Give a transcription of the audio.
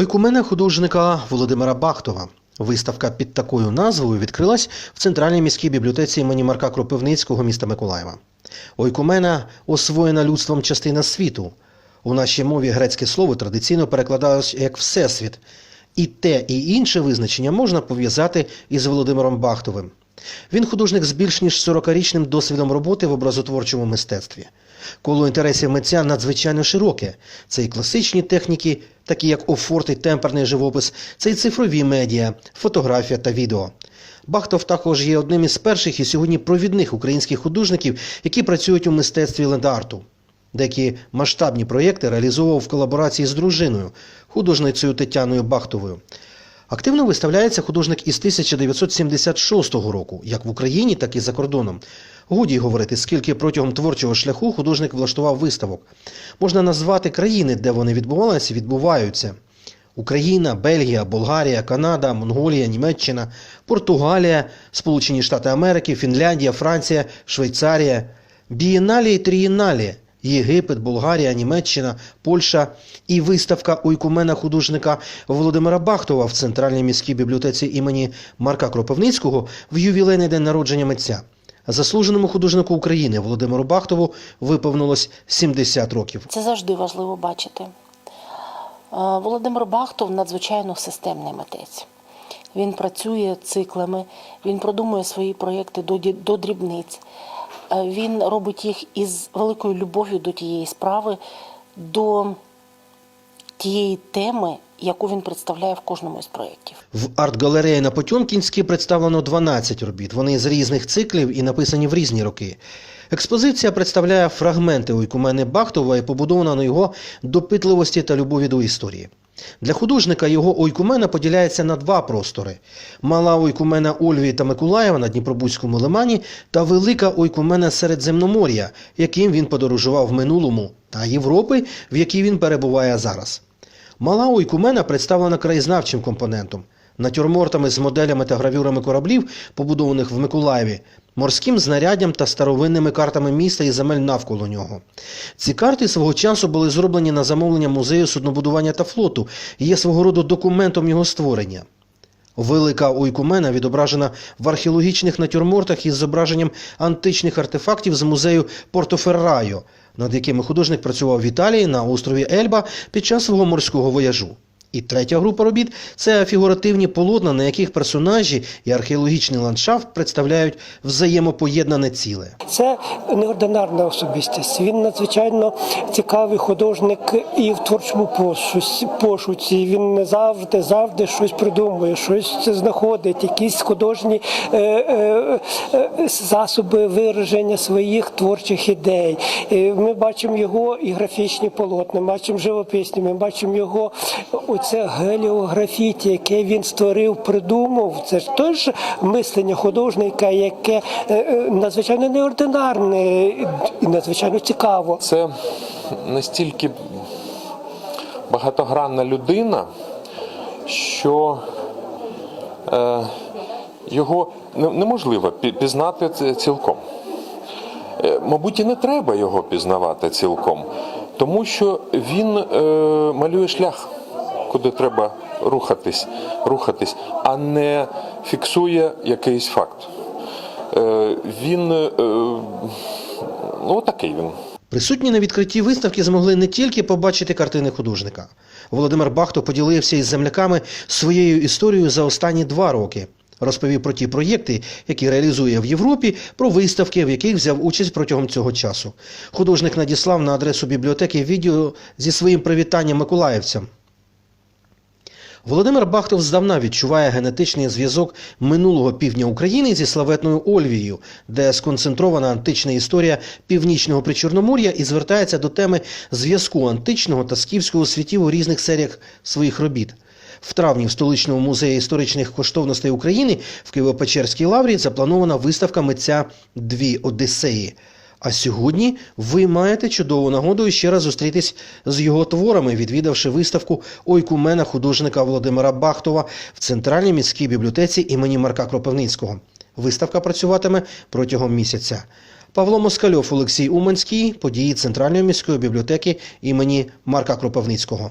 Ойкумена художника Володимира Бахтова. Виставка під такою назвою відкрилась в центральній міській бібліотеці імені Марка Кропивницького міста Миколаєва. Ойкумена освоєна людством частина світу. У нашій мові грецьке слово традиційно перекладалось як всесвіт. І те, і інше визначення можна пов'язати із Володимиром Бахтовим. Він художник з більш ніж 40-річним досвідом роботи в образотворчому мистецтві. Коло інтересів митця надзвичайно широке. Це і класичні техніки, такі як офорт і темперний живопис, це і цифрові медіа, фотографія та відео. Бахтов також є одним із перших і сьогодні провідних українських художників, які працюють у мистецтві лендарту. Деякі масштабні проєкти реалізовував в колаборації з дружиною, художницею Тетяною Бахтовою. Активно виставляється художник із 1976 року, як в Україні, так і за кордоном. Годі говорити, скільки протягом творчого шляху художник влаштував виставок. Можна назвати країни, де вони відбувалися, відбуваються. Україна, Бельгія, Болгарія, Канада, Монголія, Німеччина, Португалія, Сполучені Штати Америки, Фінляндія, Франція, Швейцарія, бієналі і трієналі, Єгипет, Болгарія, Німеччина, Польща і виставка ойкумена художника Володимира Бахтова в центральній міській бібліотеці імені Марка Кропивницького в ювілейний день народження митця. Заслуженому художнику України Володимиру Бахтову виповнилось 70 років. Це завжди важливо бачити. Е, Володимир Бахтов надзвичайно системний митець. Він працює циклами, він продумує свої проєкти до дрібниць. Е, Він робить їх із великою любов'ю до тієї справи, до тієї теми, яку він представляє в кожному із проєктів. В арт-галереї на Потьомкінській представлено 12 робіт. Вони з різних циклів і написані в різні роки. Експозиція представляє фрагменти ойкумени Бахтова і побудована на його допитливості та любові до історії. Для художника його ойкумена поділяється на два простори: мала ойкумена Ольвії та Миколаєва на Дніпробузькому лимані та велика ойкумена Середземномор'я, яким він подорожував в минулому, та Європи, в якій він перебуває зараз. Мала ойкумена представлена краєзнавчим компонентом, натюрмортами з моделями та гравюрами кораблів, побудованих в Миколаєві, морським знаряддям та старовинними картами міста і земель навколо нього. Ці карти свого часу були зроблені на замовлення музею суднобудування та флоту і є свого роду документом його створення. Велика ойкумена відображена в археологічних натюрмортах із зображенням античних артефактів з музею Портоферрайо, над якими художник працював в Італії на острові Ельба під час свого морського вояжу. І третя група робіт це фігуративні полотна, на яких персонажі і археологічний ландшафт представляють взаємопоєднане ціле. Це неординарна особистість. Він надзвичайно цікавий художник і в творчому пошуці-. Він не завжди завжди щось придумує, щось знаходить, якісь художні е, е, е, засоби вираження своїх творчих ідей. Е, Ми бачимо його і графічні полотна, бачимо живописні, ми бачимо його оце геліографіті, яке він створив, придумав. Це ж теж мислення художника, яке е, е, надзвичайно неординарне і надзвичайно цікаво. Це настільки багатогранна людина, що е, його неможливо пізнати цілком. Е, Мабуть, і не треба його пізнавати цілком, тому що він е, малює шлях, куди треба рухатись, рухатись, а не фіксує якийсь факт. Е, він е, ну такий він. Присутні на відкритті виставки змогли не тільки побачити картини художника. Володимир Бахто поділився із земляками своєю історією за останні два роки. Розповів про ті проєкти, які реалізує в Європі, про виставки, в яких взяв участь протягом цього часу. Художник надіслав на адресу бібліотеки відео зі своїм привітанням миколаївцям. Володимир Бахтов здавна відчуває генетичний зв'язок минулого півдня України зі славетною Ольвією, де сконцентрована антична історія північного причорномор'я і звертається до теми зв'язку античного та скіфського світів у різних серіях своїх робіт. В травні в столичному музеї історичних коштовностей України в Києво-Печерській лаврі запланована виставка митця Дві Одіссеї. А сьогодні ви маєте чудову нагоду ще раз зустрітись з його творами, відвідавши виставку ойкумена художника Володимира Бахтова в центральній міській бібліотеці імені Марка Кропивницького. Виставка працюватиме протягом місяця. Павло Москальов, Олексій Уманський, події Центральної міської бібліотеки імені Марка Кропивницького.